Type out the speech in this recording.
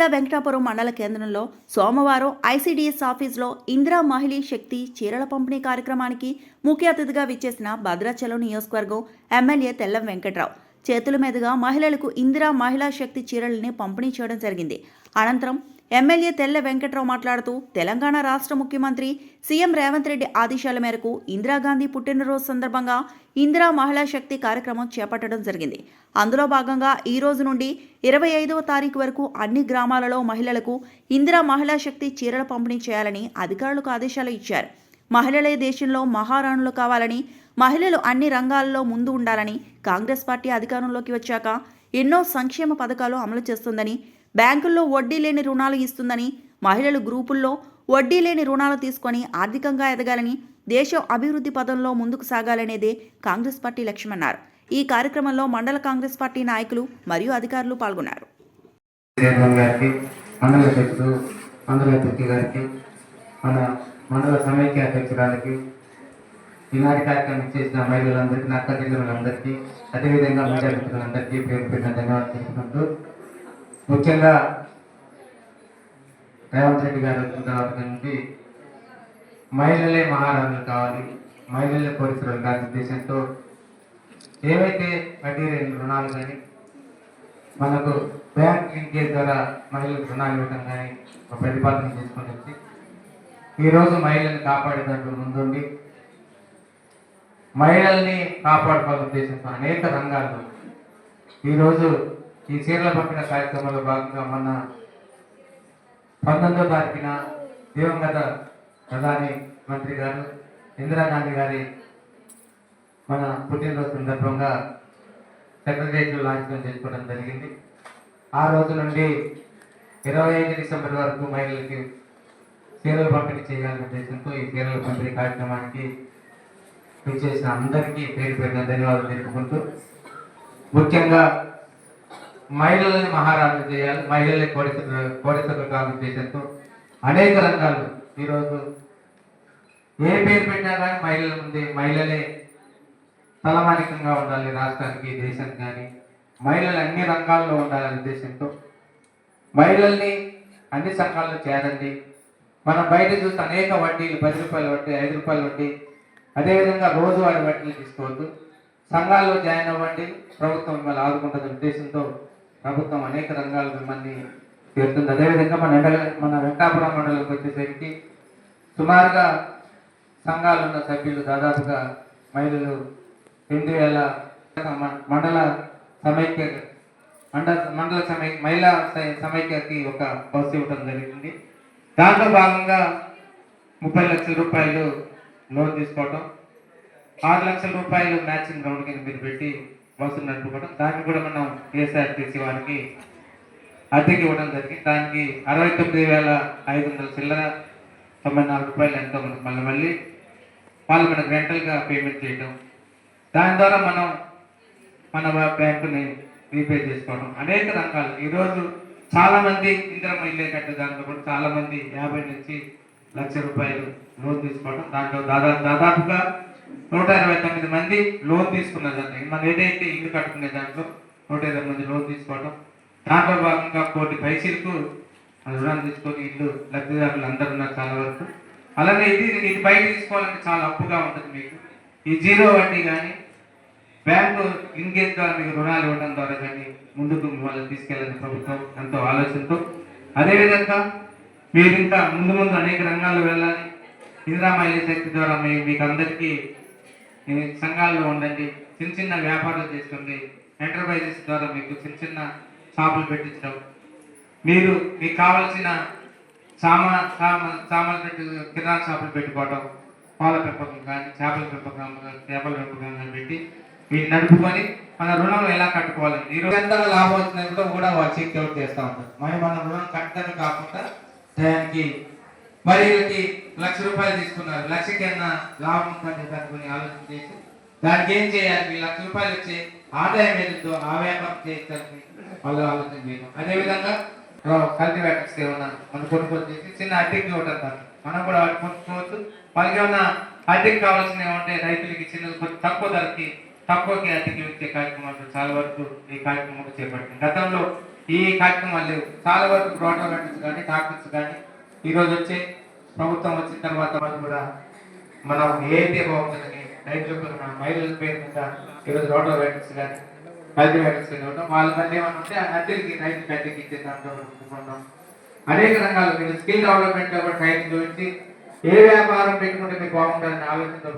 జిల్లా వెంకటాపురం మండల కేంద్రంలో సోమవారం ఐసీడీఎస్ ఆఫీసులో ఇందిరా మహిళీ శక్తి చీరల పంపిణీ కార్యక్రమానికి ముఖ్య అతిథిగా విచ్చేసిన భద్రాచలం నియోజకవర్గం ఎమ్మెల్యే తెల్లం వెంకట్రావు. చేతుల మీదుగా మహిళలకు ఇందిరా మహిళా శక్తి చీరలని పంపిణీ చేయడం జరిగింది. అనంతరం ఎమ్మెల్యే తెల్ల వెంకట్రావు మాట్లాడుతూ తెలంగాణ రాష్ట్ర ముఖ్యమంత్రి సీఎం రేవంత్ రెడ్డి ఆదేశాల మేరకు ఇందిరాగాంధీ పుట్టినరోజు సందర్భంగా ఇందిరా మహిళా శక్తి కార్యక్రమం చేపట్టడం జరిగింది. అందులో భాగంగా ఈ రోజు నుండి ఇరవై ఐదవ తారీఖు వరకు అన్ని గ్రామాలలో మహిళలకు ఇందిరా మహిళా శక్తి చీరల పంపిణీ చేయాలని అధికారులకు ఆదేశాలు ఇచ్చారు. మహిళలే దేశంలో మహారాణులు కావాలని మహిళలు అన్ని రంగాల్లో ముందు ఉండాలని కాంగ్రెస్ పార్టీ అధికారంలోకి వచ్చాక ఎన్నో సంక్షేమ పథకాలు అమలు చేస్తుందని బ్యాంకుల్లో వడ్డీ లేని రుణాలు ఇస్తుందని మహిళలు గ్రూపుల్లో వడ్డీ లేని రుణాలు తీసుకొని ఆర్థికంగా ఎదగాలని దేశం అభివృద్ధి పదంలో ముందుకు సాగాలనేదే కాంగ్రెస్ పార్టీ లక్ష్యమన్నారు. ఈ కార్యక్రమంలో మండల కాంగ్రెస్ పార్టీ నాయకులు మరియు అధికారులు పాల్గొన్నారు. మండల సమైక్య అధ్యక్షురాలకి ఈనాటి కార్యక్రమం చేసిన మహిళలందరికీ నక్క జిల్లాలందరికీ అదేవిధంగా మీడియా మిత్రులందరికీ పేరు పెట్టిన ధన్యవాదాలు తెలుపుకుంటూ ముఖ్యంగా రేవంత్ రెడ్డి గారు వచ్చిన తర్వాత నుండి మహిళలే మహారాజులు కావాలి మహిళలే కోరికలు కాని ఉద్దేశంతో ఏవైతే వడ్డీ లేని రుణాలు కానీ మనకు బ్యాంక్ లింకేజ్ ద్వారా మహిళలకు రుణాలు ఇవ్వడం కానీ ఒక ప్రతిపాదన తీసుకొని వచ్చి ఈరోజు మహిళల్ని కాపాడేటట్టు ముందుండి మహిళల్ని కాపాడుకోవాలనే ఉద్దేశంతో అనేక రంగాల్లో ఈరోజు ఈ చీరల పంపిన కార్యక్రమంలో భాగంగా మొన్న పంతొమ్మిదో తారీఖున దివంగత ప్రధాని మంత్రి గారు ఇందిరాగాంధీ గారి మన పుట్టినరోజు సందర్భంగా సెక్రటరియట్లో లాంఛనం చేసుకోవడం జరిగింది. ఆ రోజు నుండి ఇరవై ఐదు డిసెంబర్ వరకు మహిళలకి చీరలు పంపిణీ చేయాలనే ఉద్దేశంతో ఈ చీరల పంపిణీ కార్యక్రమానికి విచ్చేసిన అందరికీ పేరు పెట్టిన ధన్యవాదాలు తెలుపుకుంటూ ముఖ్యంగా మహిళలని మహారాజు చేయాలి మహిళల్ని కోడిత కోడితలు కావాలనే ఉద్దేశంతో అనేక రంగాలు ఈరోజు ఏ పేరు పెట్టినా కానీ మహిళల ముందే మహిళలే తలమానికంగా ఉండాలి రాష్ట్రానికి దేశానికి కానీ. మహిళలు అన్ని రంగాల్లో ఉండాలనే ఉద్దేశంతో మహిళల్ని అన్ని సంఘాల్లో చేరండి. మనం బయట చూస్తే అనేక వడ్డీలు పది రూపాయలు వడ్డీ ఐదు రూపాయలు వడ్డీ అదేవిధంగా రోజువారి వడ్డీలు తీసుకోవద్దు. సంఘాల్లో జాయిన్ అవ్వండి ప్రభుత్వం మిమ్మల్ని ఆదుకుంటుంది ఉద్దేశంతో ప్రభుత్వం అనేక రంగాలు మిమ్మల్ని చేరుతుంది. అదేవిధంగా మన ఎండ మన వెంకాపురం మండలంకి వచ్చేసరికి సుమారుగా సంఘాలు ఉన్న సభ్యులు దాదాపుగా మహిళలు రెండు వేల మ- మండల సమైక్య మండల మండల సమై మహిళా సై- సమైక్యకి ఒక బస్సు ఇవ్వడం జరిగింది. దాంట్లో భాగంగా ముప్పై లక్షల రూపాయలు లోన్ తీసుకోవటం ఆరు లక్షల రూపాయలు మ్యాచింగ్ గ్రౌండ్ కింద మీరు పెట్టి బస్సు నడుపుకోవడం దాన్ని కూడా మనం ఏఎస్ఆర్టీసీ వారికి అద్దెకి ఇవ్వడం జరిగింది. దానికి అరవై తొమ్మిది వేల ఐదు వందల చిల్లర తొంభై నాలుగు రూపాయలు ఎంతో మనకు మళ్ళీ మళ్ళీ వాళ్ళు మనకు రెంటల్గా పేమెంట్ చేయడం దాని ద్వారా మనం మన బ్యాంకుని రీపే చేసుకోవడం. అనేక రకాలు ఈరోజు చాలామంది ఇందిరమ్మ ఇల్లే కట్టే దాంట్లో కూడా చాలామంది యాభై నుంచి లక్ష రూపాయలు లోన్ తీసుకోవడం. దాంట్లో దాదాపు దాదాపుగా నూట ఇరవై తొమ్మిది మంది లోన్ తీసుకున్నదండి. మనం ఏదైతే ఇల్లు కట్టుకునే దాంట్లో నూట ఇరవై మంది లోన్ తీసుకోవడం దాంట్లో భాగంగా కోటి పైసలకు రుణాలు తీసుకొని ఇల్లు లబ్ధిదారులు అందరూ ఉన్నారు చాలా వరకు. అలాగే ఇది ఇది బయట తీసుకోవాలంటే చాలా అప్పుగా ఉంటుంది మీకు. ఈ జీరో వడ్డీ కానీ బ్యాంకు లింకేజ్ ద్వారా మీకు రుణాలు ఇవ్వడం ద్వారా కానీ ముందుకు మిమ్మల్ని తీసుకెళ్ళాలని ప్రభుత్వం ఎంతో ఆలోచనతో. అదేవిధంగా మీరు ఇంకా ముందు ముందు అనేక రంగాల్లో వెళ్ళాలి. ఇందిరా మహిళా శక్తి ద్వారా మీ మీకు అందరికీ సంఘాల్లో ఉండండి చిన్న చిన్న వ్యాపారాలు చేసుకోండి ఎంటర్ప్రైజెస్ ద్వారా మీకు చిన్న చిన్న షాపులు పెట్టించడం. మీరు మీకు కావలసిన సామా సామా సామాన్లు పెట్టి కిరాణా షాపులు పెట్టుకోవడం పాల పెంపకం కానీ చేపల పెంపకం చేపల పెంపకం కానీ పెట్టి వీటిని నడుపుకొని మన రుణం ఎలా కట్టుకోవాలి ఈ ఎంత లాభం వచ్చినప్పుడు కూడా వాళ్ళు చెక్ అవుట్ చేస్తూ ఉంటారు. మరి మన రుణం కట్టడం కాకుండా టైంకి మరి వీళ్ళకి లక్ష రూపాయలు తీసుకున్నారు. లక్షకి ఏమన్నా లాభం ఉందని అనుకుని ఆలోచన చేసి దానికి ఏం చేయాలి? మీ లక్ష రూపాయలు వచ్చి ఆదాయం ఏదో ఆ వ్యాపారం చేయించాలని వాళ్ళు ఆలోచన చేయడం. అదేవిధంగా కల్టివేటర్స్ ఏమన్నా మనం కొనుగోలు చేసి చిన్న అద్దెకి ఇవ్వటం దాన్ని. మనం కూడా వాటి కొనుక్కోవచ్చు. వాళ్ళకి ఏమన్నా అద్దెకి కావాల్సినవి ఉంటే రైతులకి చిన్న తక్కువ ధరకి తక్కువకి అద్దెకి ఇచ్చే కార్యక్రమాలు చాలా వరకు ఈ కార్యక్రమం చేపట్టింది గతంలో ఈ కార్యక్రమాలు లేవు. చాలా వరకు రోటోవేటర్స్ కానీ డాక్టర్స్ కానీ ఈరోజు రోజు వచ్చే ప్రభుత్వం వచ్చిన తర్వాత కూడా మనం ఏదైతే బాగుంటుందని రైతులకు మన మహిళల పేరు మీద ఈరోజు రోడ్డు రోటోవేటర్స్ కానీ కల్టివేటర్స్ కానీ ఉండడం వాళ్ళ మళ్ళీ ఏమైనా ఉంటే ఆ అద్దెలకి రైతు పెద్దకి ఇచ్చే దాంట్లో ఉంటున్నాం అనేక రంగాలు మీరు స్కిల్ డెవలప్మెంట్లో కూడా ట్రైనింగ్ చూపించి ఏ వ్యాపారం పెట్టుకుంటే మీకు బాగుంటుందని ఆలోచనతో